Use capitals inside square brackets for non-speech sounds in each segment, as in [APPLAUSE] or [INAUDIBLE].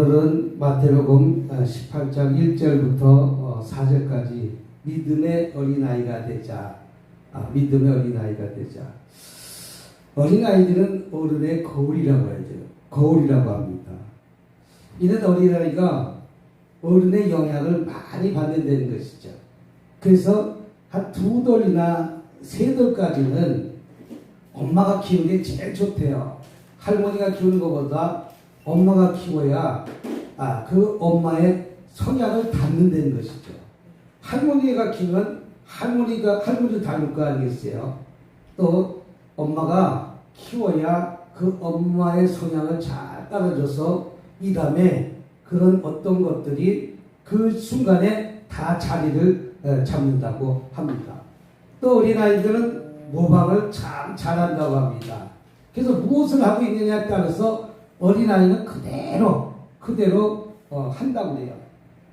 오늘은 마태복음 18장 1절부터 4절까지 믿음의 어린아이가 되자. 아, 믿음의 어린아이가 되자. 어린아이들은 어른의 거울이라고 하죠. 거울이라고 합니다. 이런 어린아이가 어른의 영향을 많이 받는다는 것이죠. 그래서 한 두 돌이나 세 돌까지는 엄마가 키우는 게 제일 좋대요. 할머니가 키우는 것보다 엄마가 키워야 아, 그 엄마의 성향을 닮는다는 것이죠. 할머니가 키우면 할머니가 할머니 닮을 거 아니겠어요? 또 엄마가 키워야 그 엄마의 성향을 잘 따라줘서 이 다음에 그런 어떤 것들이 그 순간에 다 자리를 어, 잡는다고 합니다. 또 어린아이들은 모방을 참 잘한다고 합니다. 그래서 무엇을 하고 있느냐에 따라서 어린아이는 그대로, 그대로 어, 한다고 그래요.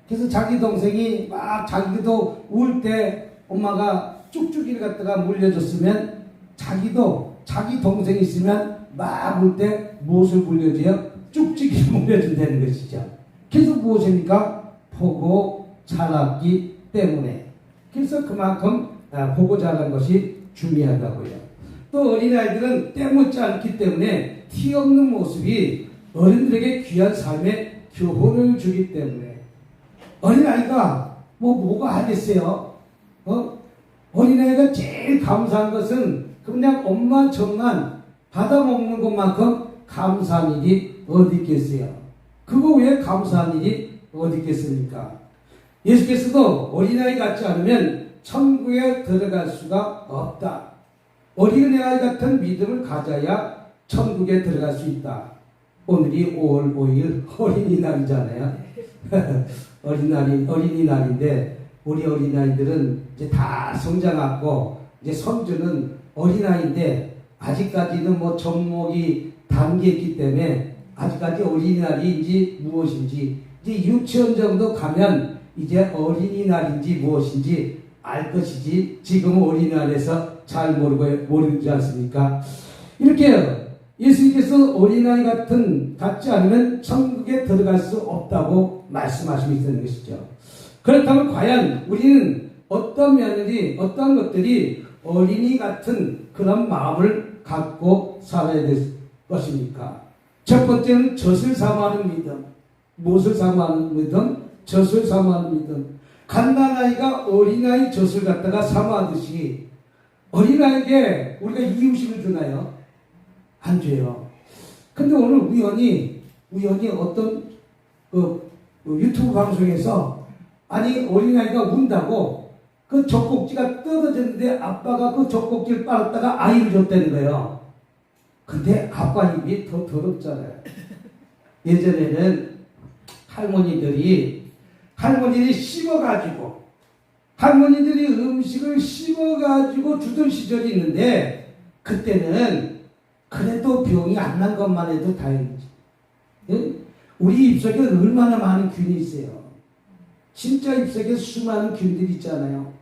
그래서 자기 동생이 막 자기도 울 때 엄마가 쭉쭉이를 갖다가 물려줬으면 자기도 자기 동생이 있으면 막 울 때 무엇을 물려줘요? 쭉쭉이를 [LAUGHS] 물려준다는 것이죠. 그래서 무엇입니까? 보고 자랐기 때문에. 그래서 그만큼 아, 보고 자란 것이 중요하다고요. 또 어린아이들은 때묻지 않기 때문에 티 없는 모습이 어른들에게 귀한 삶의 교훈을 주기 때문에 어린아이가 뭐 뭐가 하겠어요? 어? 어린아이가 제일 감사한 것은 그냥 엄마 젖만 받아먹는 것만큼 감사한 일이 어디 있겠어요? 그거 왜 감사한 일이 어디 있겠습니까? 예수께서도 어린아이 같지 않으면 천국에 들어갈 수가 없다. 어린아이 같은 믿음을 가져야 천국에 들어갈 수 있다. 오늘이 5월 5일 어린이날이잖아요. [LAUGHS] 어린날이, 어린이날인데, 우리 어린아이들은 이제 다 성장하고, 이제 손주는 어린아이인데, 아직까지는 뭐 접목이 담겨있기 때문에, 아직까지 어린이날인지 무엇인지, 이제 유치원 정도 가면, 이제 어린이날인지 무엇인지 알 것이지, 지금 어린이날에서 잘 모르고, 모르지 않습니까? 이렇게 예수님께서 어린아이 같은 같지 않으면 천국에 들어갈 수 없다고 말씀하시고 있는 것이죠. 그렇다면 과연 우리는 어떤 면들이 어떤 것들이 어린이 같은 그런 마음을 갖고 살아야 될 것입니까? 첫 번째는 젖을 사모하는 믿음. 무엇을 사모하는 믿음? 젖을 사모하는 믿음. 갓난아이가 어린아이 젖을 갖다가 사모하듯이 어린아이에게 우리가 이유식을 주나요? 안 줘요. 근데 오늘 우연히, 우연히 어떤 그, 그 유튜브 방송에서 아니 어린아이가 운다고 그 젖꼭지가 떨어졌는데 아빠가 그 젖꼭지를 빨았다가 아이를 줬다는 거예요. 근데 아빠 입이 더 더럽잖아요. 예전에는 할머니들이 할머니들이 씹어가지고 할머니들이 음식을 씹어가지고 주던 시절이 있는데 그때는 그래도 병이 안 난 것만 해도 다행이지. 예? 우리 입속에 얼마나 많은 균이 있어요. 진짜 입속에 수많은 균들이 있잖아요.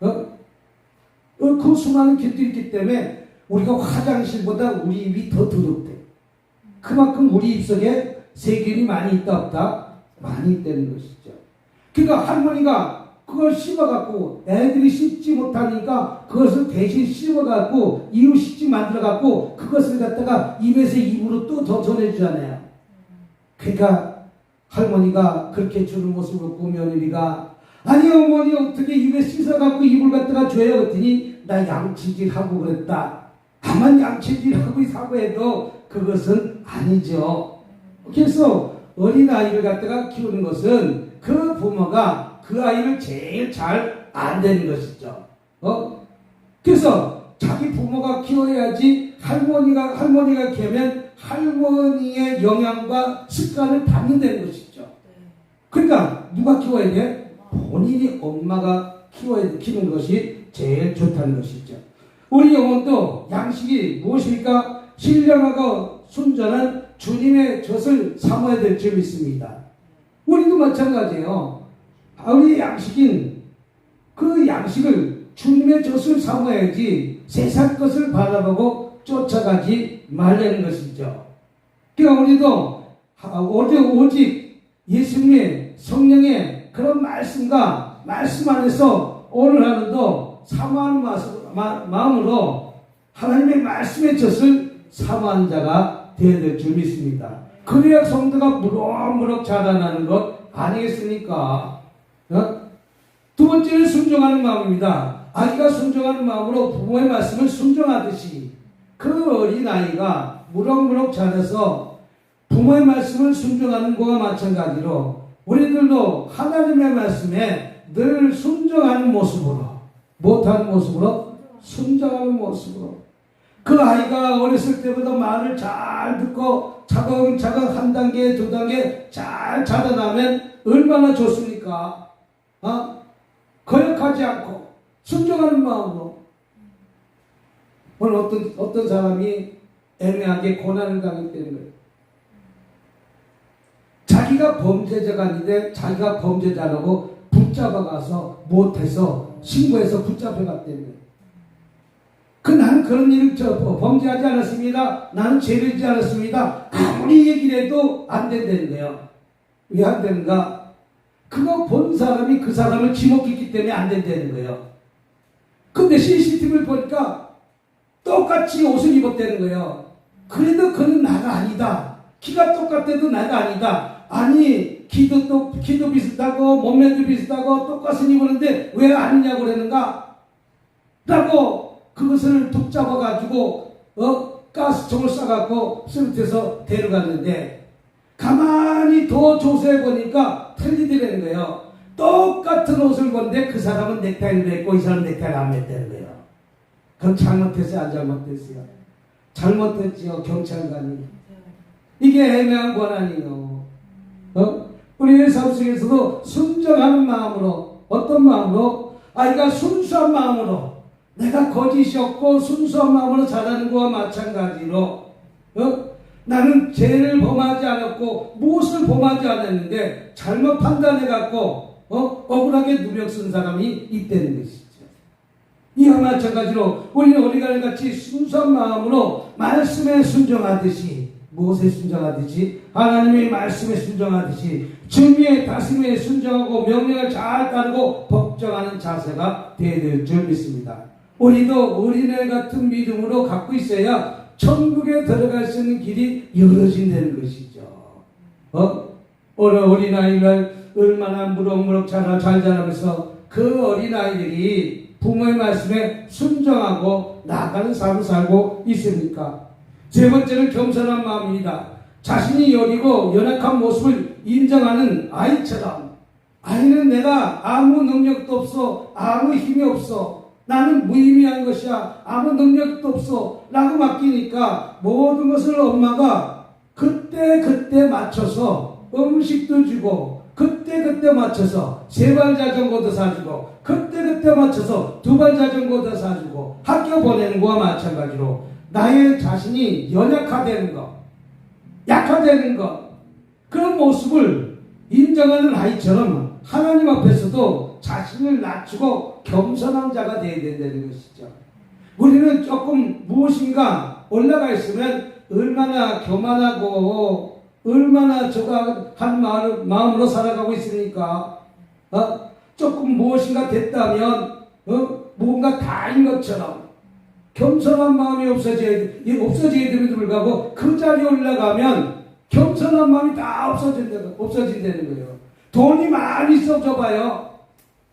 어? 어, 그 수많은 균들이 있기 때문에 우리가 화장실보다 우리 입이 더 더럽대. 그만큼 우리 입속에 세균이 많이 있다 없다? 많이 있다는 것이죠. 그러니까 할머니가 그걸 씹어갖고 애들이 씹지 못하니까 그것을 대신 씹어갖고 이유 씹지 만들어갖고 그것을 갖다가 입에서 입으로 또 더 전해주잖아요. 그러니까 할머니가 그렇게 주는 모습을 보고 며느리가 아니 어머니 어떻게 입에 씻어갖고 입을 갖다가 줘요 그랬더니 나 양치질하고 그랬다. 다만 양치질하고 사고해도 그것은 아니죠. 그래서 어린아이를 갖다가 키우는 것은 그 부모가 그 아이를 제일 잘 안 되는 것이죠. 어? 그래서 자기 부모가 키워야지 할머니가 할머니가 키우면 할머니의 영향과 습관을 받는다는 것이죠. 그러니까 누가 키워야 돼? 본인이 엄마가 키워야 키우는 것이 제일 좋다는 것이죠. 우리 영혼도 양식이 무엇입니까? 신령하고 순전한 주님의 젖을 삼아야 될 점이 있습니다. 우리도 마찬가지예요. 우리 양식인 그 양식을 주님의 젖을 삼아야지 세상 것을 바라보고 쫓아가지 말라는 것이죠. 그러니까 우리도 하- 오직, 오직 예수님의 성령의 그런 말씀과 말씀 안에서 오늘 하루도 사모하는 마음으로 하나님의 말씀의 젖을 사모하는 자가 되어야 될 줄 믿습니다. 그래야 성도가 무럭무럭 자라나는 것 아니겠습니까? 어? 두 번째는 순종하는 마음입니다. 아기가 순종하는 마음으로 부모의 말씀을 순종하듯이 그 어린 아이가 무럭무럭 자라서 부모의 말씀을 순종하는 것과 마찬가지로 우리들도 하나님의 말씀에 늘 순종하는 모습으로 못하는 모습으로 순종하는 모습으로 그 아이가 어렸을 때부터 말을 잘 듣고 차근차근 한 단계 두 단계 잘 자라나면 얼마나 좋습니까? 어? 거역하지 않고 순종하는 마음으로 오늘 어떤 어떤 사람이 애매하게 고난을 당했다는 거예요. 자기가 범죄자가 아닌데 자기가 범죄자라고 붙잡아가서 못해서 신고해서 붙잡혀갔다는 거예요. 그 나는 그런 일을 저 범죄하지 않았습니다. 나는 죄를 지지 않았습니다. 아무리 얘기를 해도 안 된다는 거예요. 왜 안 되는가? 그거 본 사람이 그 사람을 지목했기 때문에 안 된다는 거예요. 근데 CCTV를 보니까 똑같이 옷을 입었다는 거예요. 그래도 그는 나가 아니다. 키가 똑같아도 나가 아니다. 아니 키도 또 키도 비슷하고 몸매도 비슷하고 똑같은 입었는데 왜 아니냐고 그러는가? 라고 그것을 붙잡아 가지고 어 가스총을 쏴갖고 스루트에서 데려갔는데 가만히 더 조사해 보니까 틀리더라는 거예요. 똑같은 옷을 입었는데 그 사람은 넥타이를 맸고 이 사람은 넥타이를 안 맸다는 거예요. 그럼 잘못했어요, 안 잘못했어요? 잘못했지요, 경찰관이. 이게 애매한 권한이요. 어? 우리의 삶 속에서도 순정하는 마음으로, 어떤 마음으로? 아이가 순수한 마음으로, 내가 거짓이 없고 순수한 마음으로 자라는 것과 마찬가지로, 어? 나는 죄를 범하지 않았고, 무엇을 범하지 않았는데, 잘못 판단해갖고, 어? 억울하게 누명 쓴 사람이 있다는 것이죠. 이와 마찬가지로 우리는 어린아이 같이 순수한 마음으로 말씀에 순종하듯이 무엇에 순종하듯이 하나님의 말씀에 순종하듯이 주님의 다스림에 순종하고 명령을 잘 따르고 복종하는 자세가 되어야 될 줄 믿습니다. 우리도 어린애 같은 믿음으로 갖고 있어야 천국에 들어갈 수 있는 길이 열어진다는 것이죠. 어? 오늘 어린아이를 얼마나 무럭무럭 자라, 잘 자라면서 그 어린아이들이 부모의 말씀에 순종하고 나아가는 삶을 살고 있습니까? 세 번째는 겸손한 마음입니다. 자신이 여리고 연약한 모습을 인정하는 아이처럼 아이는 내가 아무 능력도 없어 아무 힘이 없어 나는 무의미한 것이야 아무 능력도 없어 라고 맡기니까 모든 것을 엄마가 그때 그때 맞춰서 음식도 주고 그때 그때 맞춰서 세발 자전거도 사주고 그때 그때 맞춰서 두발 자전거도 사주고 학교 보내는 거와 마찬가지로 나의 자신이 연약화되는 것, 약화되는 것 그런 모습을 인정하는 아이처럼 하나님 앞에서도 자신을 낮추고 겸손한 자가 되어야 된다는 것이죠. 우리는 조금 무엇인가 올라가 있으면 얼마나 교만하고 얼마나 저가 한 마음, 마음으로 살아가고 있습니까? 어? 조금 무엇인가 됐다면 어? 뭔가 다인 것처럼 겸손한 마음이 없어져야, 이 없어져야 됨에도 불구하고 그 자리에 올라가면 겸손한 마음이 다 없어진다, 없어진다는 거예요. 돈이 많이 있어져봐요.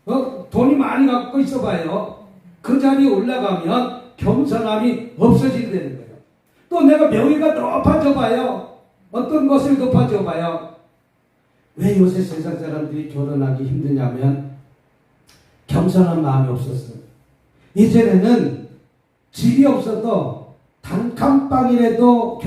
어? 돈이 많이 갖고 있어봐요. 그 자리에 올라가면 겸손함이 없어진다는 거예요. 또 내가 명예가 높아져봐요. 어떤 것을 높아져봐요. 왜 요새 세상 사람들이 결혼하기 힘드냐면 겸손한 마음이 없었어요. 이전에는 집이 없어도 단칸방이라도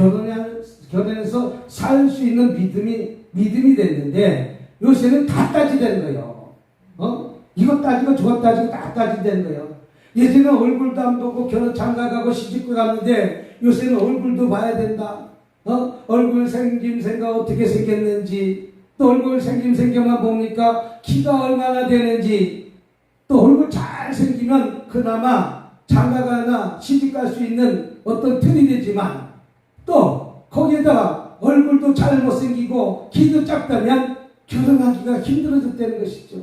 결혼해서 살 수 있는 믿음이, 믿음이 됐는데 요새는 다 따지되는 거예요. 어? 이것 따지고 저것 따지고 다 따지되는 거예요. 예전에는 얼굴도 안 보고 결혼 장가가고 시집고 갔는데 요새는 얼굴도 봐야 된다. 어? 얼굴 생김새가 어떻게 생겼는지 또 얼굴 생김새만 보니까 키가 얼마나 되는지 또 얼굴 잘 생기면 그나마 장가가나 시집 갈 수 있는 어떤 틀이 되지만 또 거기에다가 얼굴도 잘 못생기고 키도 작다면 결혼하기가 힘들어졌다는 것이죠.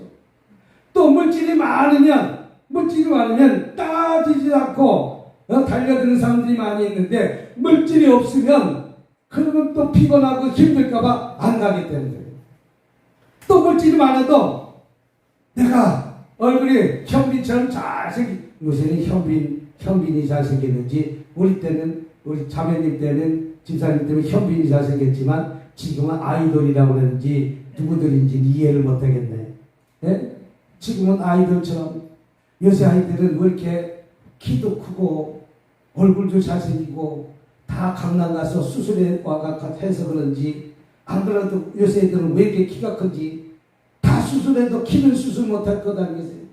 또 물질이 많으면 물질이 많으면 따지지 않고 어, 달려드는 사람들이 많이 있는데 물질이 없으면 그러면 또 피곤하고 힘들까봐 안 가겠다는 거예요. 또 물질이 많아도 내가 얼굴이 현빈처럼 잘생긴 요새는 현빈 현빈이 잘생겼는지 우리 때는 우리 자매님 때는 집사님 때문에 현빈이 잘생겼지만 지금은 아이돌이라고 그러는지 누구들인지 이해를 못하겠네. 예? 지금은 아이돌처럼 요새 아이들은 왜 이렇게 키도 크고 얼굴도 잘생기고 다 강남 가서 수술해 와가 해서 그런지 안 그래도 요새 애들은 왜 이렇게 키가 큰지 다 수술해도 키를 수술 못할 거다 그랬어요.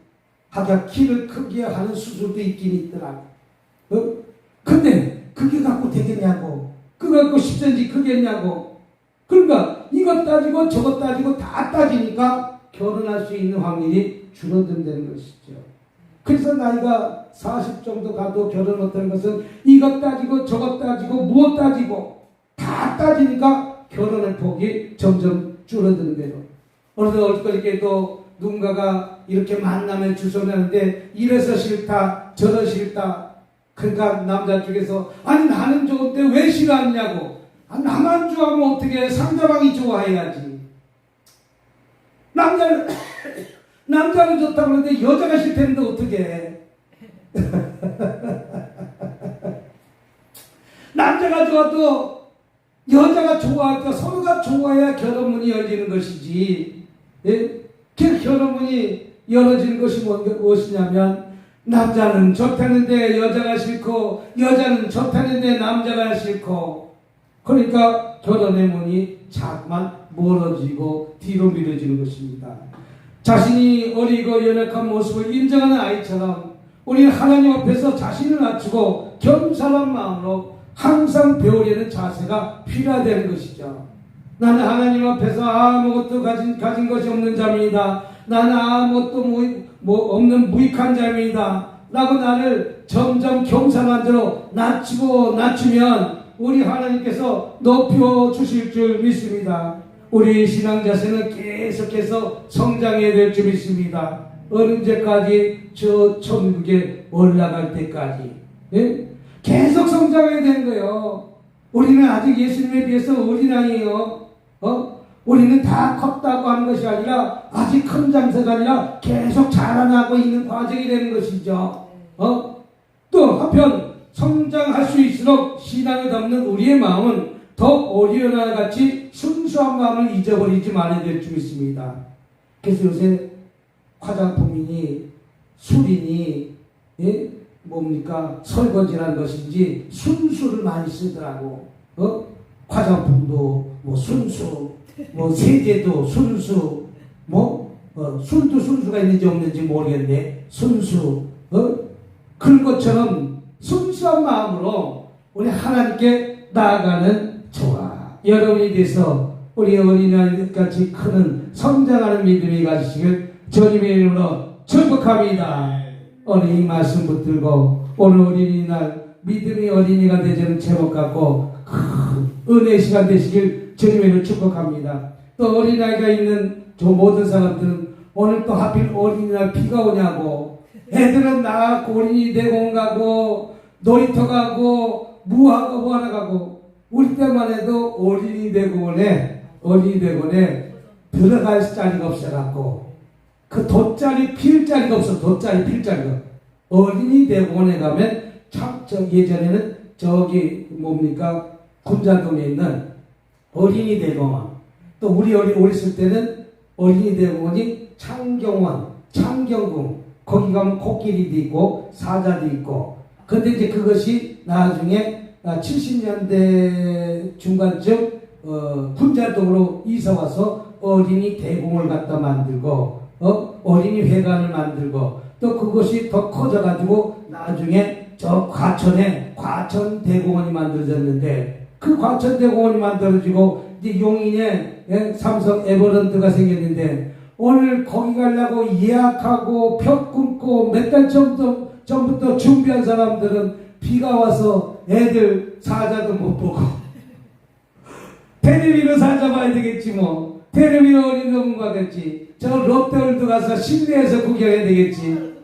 하기야 키를 크게 하는 수술도 있긴 있더라고. 어? 근데 그게 갖고 되겠냐고. 그거 갖고 10cm 크겠냐고. 그러니까 이것 따지고 저것 따지고 다 따지니까 결혼할 수 있는 확률이 줄어든다는 것이죠. 그래서 나이가 40 정도 가도 결혼 못하는 것은 이것 따지고 저것 따지고 무엇 따지고 다 따지니까 결혼의 폭이 점점 줄어드는 대로. 어느 어저께도 누군가가 이렇게 만나면 주선하는데 이래서 싫다 저래 싫다. 그러니까 남자 쪽에서 아니 나는 좋은데 왜 싫어하냐고. 아, 나만 좋아하면 어떻게 상대방이 좋아해야지. 남자는 [COUGHS] 남자는 좋다고 그러는데 여자가 싫다는데 어떻게 해? [LAUGHS] 남자가 좋아도 여자가 좋아하니까 서로가 좋아야 결혼문이 열리는 것이지 예? 그 결혼문이 열어지는 것이 뭔- 무엇이냐면 남자는 좋다는데 여자가 싫고 여자는 좋다는데 남자가 싫고 그러니까 결혼의 문이 자꾸만 멀어지고 뒤로 미뤄지는 것입니다. 자신이 어리고 연약한 모습을 인정하는 아이처럼 우리는 하나님 앞에서 자신을 낮추고 겸손한 마음으로 항상 배우려는 자세가 필요하다는 것이죠. 나는 하나님 앞에서 아무것도 가진, 가진 것이 없는 자입니다. 나는 아무것도 무, 뭐 없는 무익한 자입니다. 라고 나를 점점 대로 낮추고 낮추면 우리 하나님께서 높여 주실 줄 믿습니다. 우리 신앙 자세는 계속해서 성장해야 될 줄 믿습니다. 언제까지 저 천국에 올라갈 때까지 예? 계속 성장해야 되는 거예요. 우리는 아직 예수님에 비해서 어린아이예요. 어? 우리는 다 컸다고 하는 것이 아니라 아직 큰 장세가 아니라 계속 자라나고 있는 과정이 되는 것이죠. 어? 또 한편 성장할 수 있을수록 신앙에 담는 우리의 마음은 더 어린아이 같이 순수한 마음을 잊어버리지 말아야 될 줄 믿습니다. 그래서 요새 화장품이니 술이니 예? 뭡니까 설거지라는 것인지 순수를 많이 쓰더라고. 어? 화장품도 뭐 순수, 뭐 세제도 순수, 뭐 어, 술도 순수가 있는지 없는지 모르겠네. 순수. 어? 그런 것처럼 순수한 마음으로 우리 하나님께 나아가는 저와 여러분이 돼서 우리 어린아이 같이 크는 성장하는 믿음이 가지시길 주님의 이름으로 축복합니다. 오늘 이 말씀 붙들고 오늘 어린이날 믿음의 어린이가 되자는 제목 갖고 큰 은혜 시간 되시길 이름으로 축복합니다. 또 어린아이가 있는 저 모든 사람들은 오늘 또 하필 어린이날 비가 오냐고. 애들은 나가고 어린이 대공원 가고 놀이터 가고 무하고 뭐하러 가고. 우리 때만 해도 어린이 대공원에 어린이 대공원에 들어갈 자리가 없어갖고 그 돗자리 필 자리가 없어 돗자리 필 자리가. 어린이 대공원에 가면 참 저 예전에는 저기 뭡니까? 군자동에 있는 어린이 대공원 또 우리 어렸을 때는 어린이 대공원이 창경원 창경궁 거기 가면 코끼리도 있고 사자도 있고 근데 이제 그것이 나중에 70년대 중간쯤 어, 군자동으로 이사 와서 어린이 대공을 갖다 만들고 어? 어린이 회관을 만들고 또 그것이 더 커져가지고 나중에 저 과천에 과천 대공원이 만들어졌는데 그 과천 대공원이 만들어지고 이제 용인에 예, 삼성 에버런트가 생겼는데 오늘 거기 가려고 예약하고 표 끊고 몇 달 전부터, 전부터 준비한 사람들은 비가 와서 애들 사자도 못 보고 [LAUGHS] 테레비로 살잡아야 되겠지 뭐. 테레비로 어린 놈 가겠지. 저 롯데월드 가서 실내에서 구경해야 되겠지.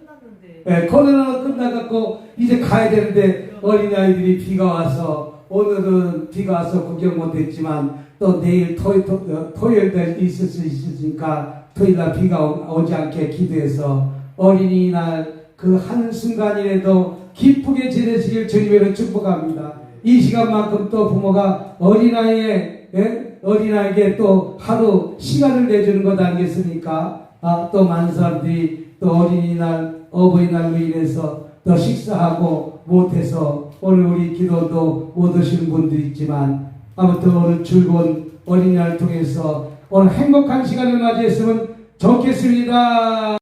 예, 코로나가 끝나갖고 이제 가야 되는데 어린아이들이 비가 와서 오늘은 비가 와서 구경 못했지만 또 내일 토, 토, 어, 토요일 날 있을 수 있으니까 토요일 날 비가 오, 지 않게 기도해서 어린이날 그 한 순간이라도 기쁘게 지내시길 주님으로 축복합니다. 이 시간만큼 또 부모가 어린아이의 예? 어린아이에게 또 하루 시간을 내주는 것 아니겠습니까? 아, 또 많은 사람들이 또 어린이날, 어버이날로 인해서 또 식사하고 못해서 오늘 우리 기도도 못 오시는 분도 있지만 아무튼 오늘 즐거운 어린이날 통해서 오늘 행복한 시간을 맞이했으면 좋겠습니다.